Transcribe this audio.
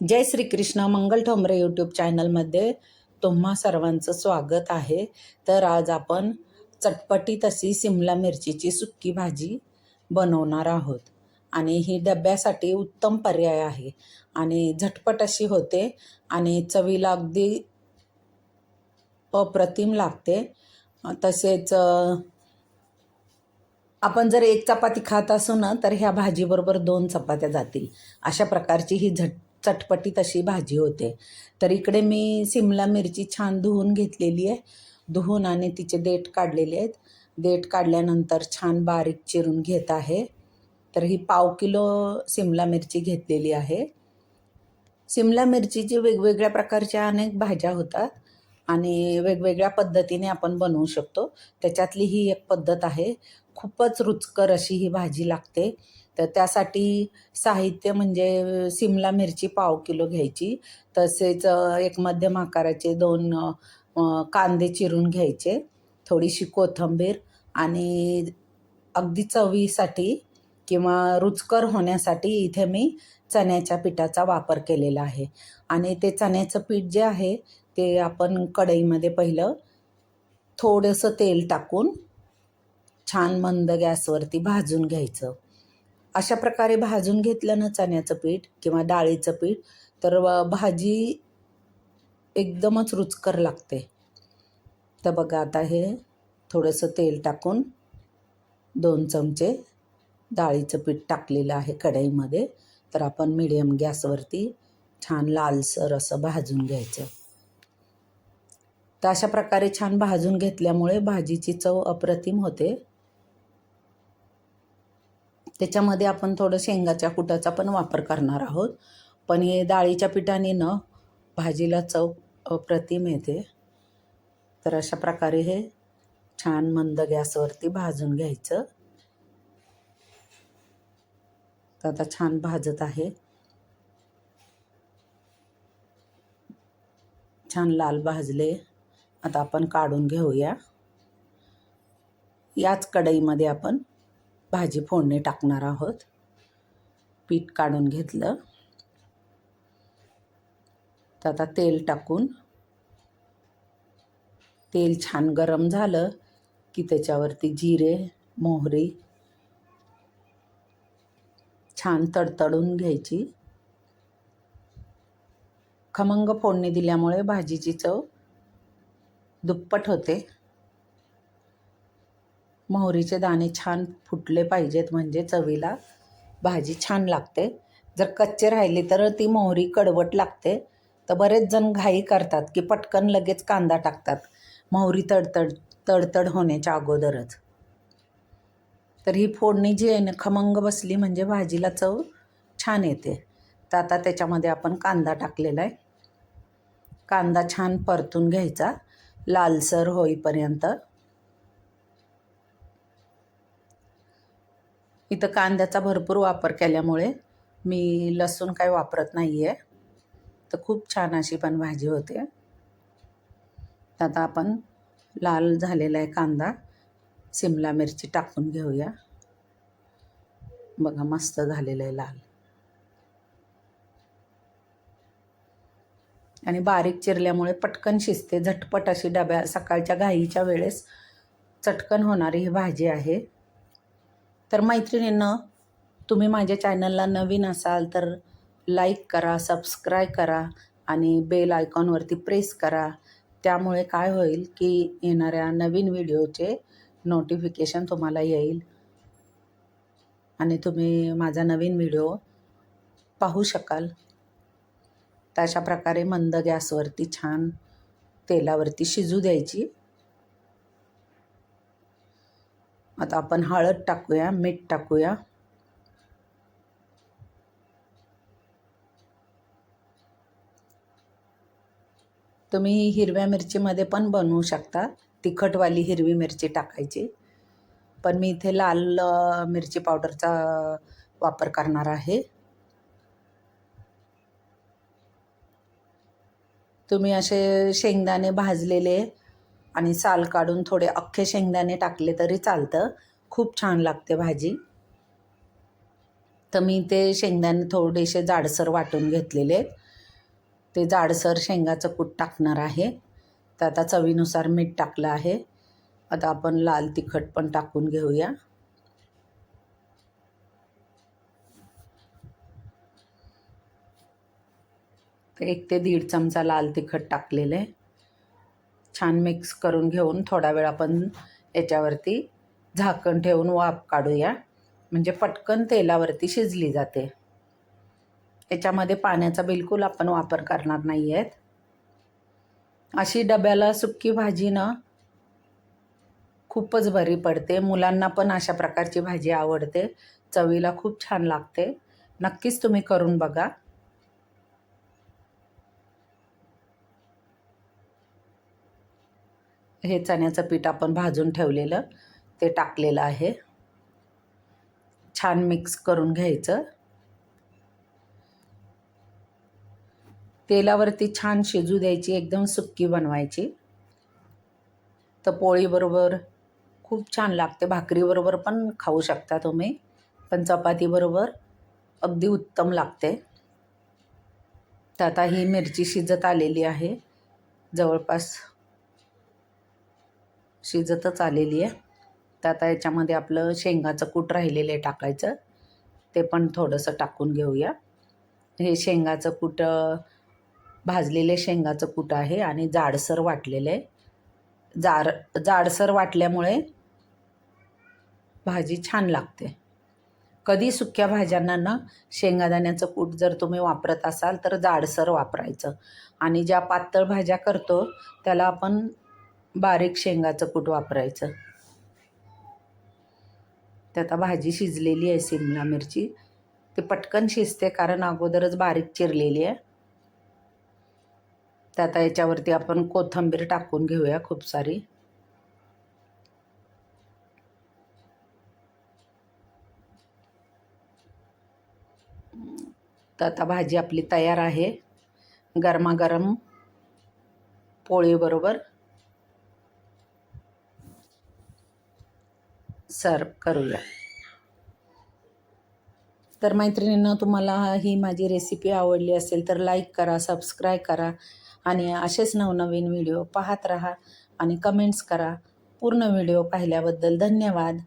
जय Shrikrishna Mangal Thombre YouTube चॅनलमध्ये तुम्हा सर्वांचं स्वागत आहे. तर आज आपण चटपटीत अशी सिमला मिरचीची सुक्की भाजी बनवणार आहोत. आणि ही डब्यासाठी उत्तम पर्याय आहे. आणि झटपट अशी होते आणि चवीला अगदी अप्रतिम लागते. तसेच आपण जर एक चपाती खात असू ना तर ह्या भाजीबरोबर दोन चपात्या जातील. अशा प्रकारची ही झट चटपटीत अशी भाजी होते. तर इकडे मी सिमला मिरची छान धुवून घेतलेली आहे. धुवून आणि तिचे देठ काढलेले आहेत. देठ काढल्यानंतर छान बारीक चिरून घेत आहे. तर ही पाव किलो सिमला मिरची घेतलेली आहे. सिमला मिरचीची वेगवेगळ्या प्रकारच्या अनेक भाज्या होतात आणि वेगवेगळ्या पद्धतीने आपण बनवू शकतो. त्याच्यातली ही एक पद्धत आहे. खूपच रुचकर अशी ही भाजी लागते. तर त्यासाठी साहित्य म्हणजे सिमला मिरची पाव किलो घ्यायची. तसेच एक मध्यम आकाराचे दोन कांदे चिरून घ्यायचे थोडीशी कोथिंबीर आणि अगदी चवीसाठी किंवा रुचकर होण्यासाठी इथे मी चण्याच्या पिठाचा वापर केलेला आहे. आणि ते चण्याचं पीठ जे आहे ते आपण कढईमध्ये पहिलं थोडंसं तेल टाकून छान मंद गॅसवरती भाजून घ्यायचं. अशा प्रकारे भाजून घेतलं ना चण्याचं पीठ किंवा डाळीचं पीठ तर भाजी एकदमच रुचकर लागते. तर बघा आता हे थोडंसं तेल टाकून दोन चमचे डाळीचं पीठ टाकलेलं आहे कढईमध्ये. तर आपण मिडियम गॅसवरती छान लालसर असं भाजून घ्यायचं. तर अशा प्रकारे छान भाजून घेतल्यामुळे भाजीची चव अप्रतिम होते. त्याच्यामध्ये आपण थोडं शेंगाच्या कुटाचा पण वापर करणार आहोत. पण हे डाळीच्या पिठाने न भाजीला चव अप्रतिम येते तर अशा प्रकारे हे छान मंद गॅसवरती भाजून घ्यायचं. तर आता छान भाजत आहे. छान लाल भाजले. आता आपण काढून घेऊया. याच कढईमध्ये आपण भाजी फोडणी टाकणार आहोत. पीठ काढून घेतलं. तर आता तेल टाकून. तेल छान गरम झालं की त्याच्यावरती जिरे मोहरी छान तडतडून घ्यायची. खमंग फोडणी दिल्यामुळे भाजीची चव दुप्पट होते. मोहरीचे दाणे छान फुटले पाहिजेत म्हणजे चवीला भाजी छान लागते. जर कच्चे राहिले तर ती मोहरी कडवट लागते. तर बरेच जण घाई करतात की पटकन लगेच कांदा टाकतात. मोहरी तडतड तडतड होण्याच्या अगोदरच. तर ही फोडणी जी आहे ना खमंग बसली म्हणजे भाजीला चव छान येते. तर आता त्याच्यामध्ये आपण कांदा टाकलेला आहे. कांदा छान परतून घ्यायचा. लालसर होईपर्यंत इथं कांद्याचा भरपूर वापर केल्यामुळे मी लसूण काही वापरत नाही आहे तर खूप छान अशी पण भाजी होते. आता आपण लाल झालेला आहे कांदा. सिमला मिरची टाकून घेऊया. बघा मस्त झालेलं आहे लाल. आणि बारीक चिरल्यामुळे पटकन शिजते. झटपट अशी डब्या सकाळच्या घाईच्या वेळेस चटकन होणारी ही भाजी आहे. तर मैत्रिणींनं तुम्ही माझ्या चॅनलला नवीन असाल तर लाईक करा सबस्क्राईब करा आणि बेल आयकॉनवरती प्रेस करा. त्यामुळे काय होईल की येणाऱ्या नवीन व्हिडिओचे नोटिफिकेशन तुम्हाला येईल आणि तुम्ही माझा नवीन व्हिडिओ पाहू शकाल. तर अशा प्रकारे मंद गॅसवरती छान तेलावरती शिजू द्यायची. आता आपण हळद टाकूया मीठ टाकूया. तुम्ही हिरव्या मिरचीमध्ये पण बनवू शकता. तिखटवाली हिरवी मिरची टाकायची. पण मी इथे लाल मिरची पावडरचा वापर करणार आहे. तुम्ही असे शेंगदाणे भाजलेले आणि साल काढून थोडे अख्खे शेंगदाणे टाकले तरी चालतं. खूप छान लागते भाजी. तर मी ते शेंगदाणे थोडेसे जाडसर वाटून घेतलेले. आहेत ते जाडसर शेंगाचं कूट टाकणार आहे. तर आता चवीनुसार मीठ टाकलं आहे. आता आपण लाल तिखट पण टाकून घेऊया. एक ते दीड चमचा लाल तिखट टाकलेलं. आहे छान मिक्स करून घेऊन थोडा वेळ आपण याच्यावरती झाकण ठेवून वाफ काढूया. म्हणजे पटकन तेलावरती शिजली जाते. याच्यामध्ये पाण्याचा बिलकुल आपण वापर करणार नाही आहेत अशी डब्याला सुक्की भाजी ना खूपच बरी पडते. मुलांना पण अशा प्रकारची भाजी आवडते. चवीला खूप छान लागते. नक्कीच तुम्ही करून बघा. हे चण्याचं पीठ आपण भाजून ठेवलेलं ते टाकलेलं आहे. छान मिक्स करून घ्यायचं. तेलावरती छान शिजू द्यायची एकदम सुक्की बनवायची. तर पोळीबरोबर खूप छान लागते भाकरीबरोबर पण खाऊ शकता तुम्ही पण चपातीबरोबर अगदी उत्तम लागते. तर आता ही मिरची शिजत आलेली आहे जवळपास शिजतच आलेली आहे. तर आता याच्यामध्ये आपलं शेंगाचं कूट राहिलेलं आहे टाकायचं. ते पण थोडंसं टाकून घेऊया. हे शेंगाचं कूट भाजलेले शेंगाचं कूट आहे आणि जाडसर वाटलेलं आहे. जाड जाडसर वाटल्यामुळे भाजी छान लागते. कधी सुक्या भाज्यांना ना शेंगादाण्याचं कूट जर तुम्ही वापरत असाल तर जाडसर वापरायचं. आणि ज्या पातळ भाज्या करतो त्याला आपण बारीक शेंगाचं कूट वापरायचं. तर आता भाजी शिजलेली आहे सिमला मिरची. ती पटकन शिजते कारण अगोदरच बारीक चिरलेली आहे. तर आता याच्यावरती आपण कोथिंबीर टाकून घेऊया खूप सारी. तर आता भाजी आपली तयार आहे. गरमागरम पोळीबरोबर. सर्व करूया. तर मैत्रिणींना तुम्हाला ही माझी रेसिपी आवडली असेल तर लाईक करा सबस्क्राईब करा आणि असेच नवनवीन व्हिडिओ पाहत राहा आणि कमेंट्स करा. पूर्ण व्हिडिओ पाहिल्याबद्दल धन्यवाद.